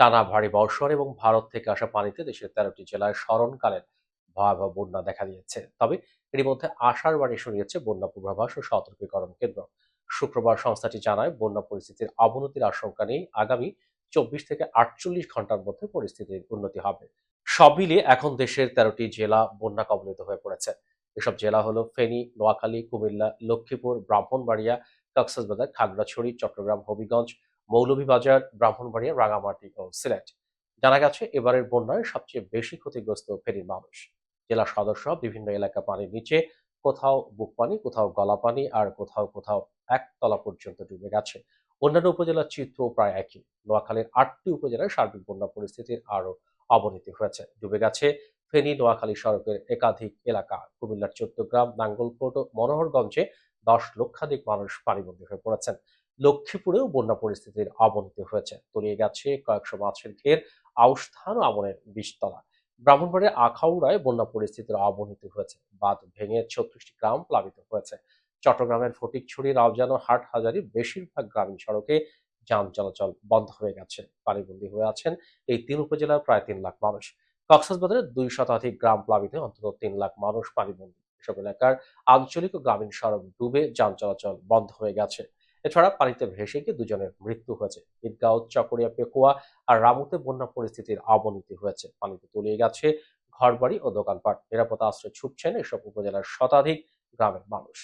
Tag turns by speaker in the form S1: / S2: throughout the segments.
S1: টানা ভারী বর্ষণ এবং ভারত থেকে আসা পানিতে দেশের তেরোটি জেলায় স্মরণকালের ভয়াবহ বন্যা দেখা দিয়েছে। তবে এর মধ্যে আশার বাণী শুনিয়েছে বন্যা পূর্বাভাস ও সতর্কীকরণ কেন্দ্র। শুক্রবার সংস্থাটি জানায়, বন্যা পরিস্থিতির অবনতির আশঙ্কা নেই। আগামী চব্বিশ থেকে আটচল্লিশ ঘণ্টার মধ্যে পরিস্থিতির উন্নতি হবে। সব এখন দেশের তেরোটি জেলা বন্যা কবলিত হয়ে পড়েছে। এসব জেলা হলো ফেনী, নোয়াখালী, কুমিল্লা, লক্ষ্মীপুর, ব্রাহ্মণবাড়িয়া, কক্সবাজার, খাগড়াছড়ি, চট্টগ্রাম, হবিগঞ্জ মৌলভীবাজার, ব্রাহ্মণবাড়িয়া, রাঙামাটি ও সিলেট। জানা গেছে, এবারের বন্যায় সবচেয়ে বেশি ক্ষতিগ্রস্ত ফেনীর মানুষ। জেলা সদস্য বিভিন্ন এলাকা পানির নিচে কোথাও বুক পানি, কোথাও গলা পানি আর কোথাও কোথাও একতলা পর্যন্ত ডুবে গেছে। অন্যান্য উপজেলার চিত্র প্রায় একই। নোয়াখালীর আটটি উপজেলায় সার্বিক বন্যা পরিস্থিতির আরও অবনতি হয়েছে। ডুবে গেছে ফেনী, নোয়াখালী সড়কের একাধিক এলাকা। কুমিল্লার চট্টগ্রাম নাঙ্গলকোট ও মনোহরগঞ্জে দশ লক্ষাধিক মানুষ পানিবন্দী হয়ে পড়েছেন। লক্ষ্মীপুরেও বন্যা পরিস্থিতির অবনতি হয়েছে। তলিয়ে গেছে কয়েকশো মাছের ঘের, আউশধান ও আমনের বীজতলা। ব্রাহ্মণবাড়িয়া আখাউড়ায় বন্যা পরিস্থিতির অবনতি হয়েছে। বাঁধ ভেঙে ছত্রিশটি গ্রাম প্লাবিত হয়েছে। চট্টগ্রামের ফটিকছড়ি রাউজান হাট হাজারি বেশিরভাগ গ্রামীণ সড়কে যান চলাচল বন্ধ হয়ে গেছে। পানিবন্দী হয়ে আছেন এই তিন উপজেলার প্রায় তিন লাখ মানুষ। কক্সবাজারের দুই শতাধিক গ্রাম প্লাবিত অন্তত তিন লাখ মানুষ পানিবন্দী। এসব এলাকার আঞ্চলিক ও গ্রামীণ সড়ক ডুবে যান চলাচল বন্ধ হয়ে গেছে। এছাড়া পানিতে ভেসে গিয়ে দুজনের মৃত্যু হয়েছে। ঈদগাঁও, চকরিয়া, পেকুয়া আর রামুতে বন্যা পরিস্থিতির অবনতি হয়েছে। পানিতে তলিয়ে গেছে ঘরবাড়ি ও দোকানপাট। নিরাপত্তা আশ্রয় ছুটছেন এসব উপজেলার শতাধিক গ্রামের মানুষ।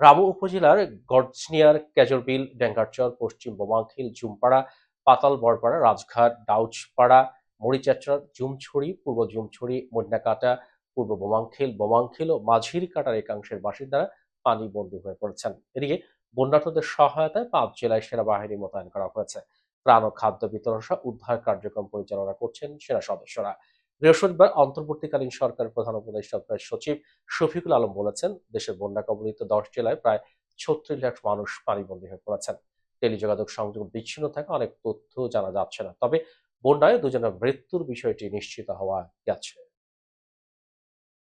S1: রামু উপজেলার গডসনিয়ার কেজরবিল ডেঙ্গারচর, পশ্চিম বোমাংখিল জুমপাড়া পাতাল বরপাড়া রাজঘাট, ডাউচপাড়া মরিচাচর জুমছড়ি পূর্ব জুমছড়ি মন্ডাকাটা পূর্ব বোমাংখিল বোমাংখিল ও মাঝির কাটার একাংশের বাসিন্দারা পানিবন্দী হয়ে পড়েছেন। এদিকে বন্যার্থদের সহায়তায় পাঁচ জেলায় সেনাবাহিনী মোতায়েন করা হয়েছে। ত্রাণ ও খাদ্য বিতরণ সহ উদ্ধার কার্যক্রম পরিচালনা করছেন সেনা সদস্যরা। বৃহস্পতিবার অন্তর্বর্তীকালীন সরকার প্রধান উপদেষ্টা সচিব শফিকুল আলম বলেছেন, দেশের বন্যা কবলিত দশ জেলায় প্রায় ছত্রিশ লাখ মানুষ পানিবন্দী হয়ে পড়েছেন। টেলিযোগাযোগ সংযোগ বিচ্ছিন্ন থাকা অনেক তথ্য জানা যাচ্ছে না। তবে বন্যায় দুজনের মৃত্যুর বিষয়টি নিশ্চিত হওয়া গেছে।